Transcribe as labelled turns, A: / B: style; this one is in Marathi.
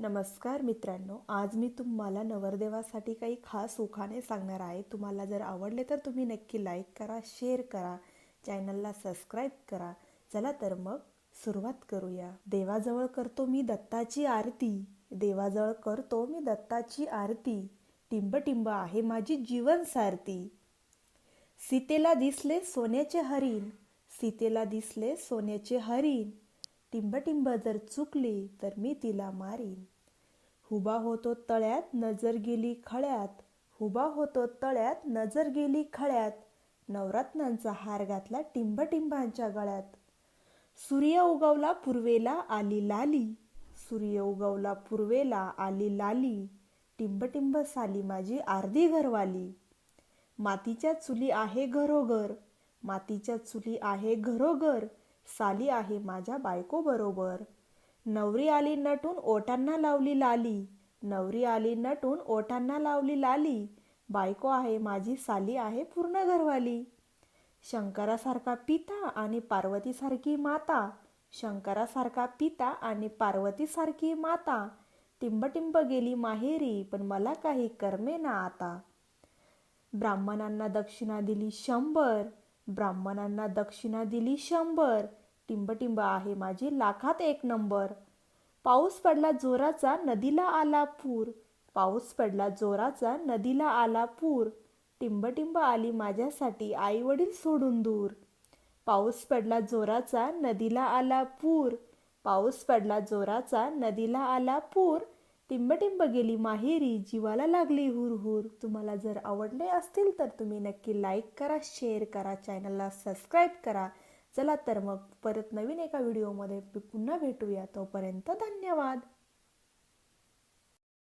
A: नमस्कार मित्रांनो आज मी तुम्हाला नवरदेवासाठी काही खास उखाणे सांगणार आहे. तुम्हाला जर आवडले तर तुम्ही नक्की लाईक करा शेअर करा चॅनलला सबस्क्राईब करा. चला तर मग सुरुवात करूया. देवाजवळ करतो मी दत्ताची आरती. देवाजवळ करतो मी दत्ताची आरती. टिंब टिंब आहे माझी जीवन सारती सीतेला दिसले सोन्याचे हरिण. सीतेला दिसले सोन्याचे हरिण. टिंबटिंब जर चुकली तर मी तिला मारीन. हुबा होतो तळ्यात नजर गेली खळ्यात. हुबा होतो तळ्यात नजर गेली खळ्यात. नवरत्नांचा हार घातला टिंबटिंबांच्या गळ्यात. सूर्य उगवला पूर्वेला आली लाली. सूर्य उगवला पूर्वेला आली लाली. टिंबटिंब साली माझी अर्धी घरवाली. मातीच्या चुली आहे घरोघर. मातीच्या चुली आहे घरोघर. साली आहे माझ्या बायकोबरोबर. नवरी आली नटून ओटांना लावली लाली. नवरी आली नटून ओटांना लावली लाली. बायको आहे माझी साली आहे पूर्ण घरवाली. शंकरासारखा पिता आणि पार्वतीसारखी माता. शंकरासारखा पिता आणि पार्वतीसारखी माता. टिंबटिंब गेली माहेरी पण मला काही करमे ना आता. ब्राह्मणांना दक्षिणा दिली शंभर. ब्राह्मणांना दक्षिणा दिली शंभर. टिंबटिंब आहे माझी लाखात एक नंबर. पाऊस पडला जोराचा नदीला आला पूर. पाऊस पडला जोराचा नदीला आला पूर. टिंबटिंब आली माझ्यासाठी आई वडील सोडून दूर. पाऊस पडला जोराचा नदीला आला पूर. पाऊस पडला जोराचा नदीला आला पूर. टिंबटिंब गेली माहेरी जीवाला लागली हुर हुर तुम्हाला जर आवडले असतील तर तुम्ही नक्की लाईक करा शेअर करा चॅनलला सबस्क्राईब करा. चला तर मग परत नवीन एका व्हिडिओमध्ये पुन्हा भेटूया. तोपर्यंत धन्यवाद.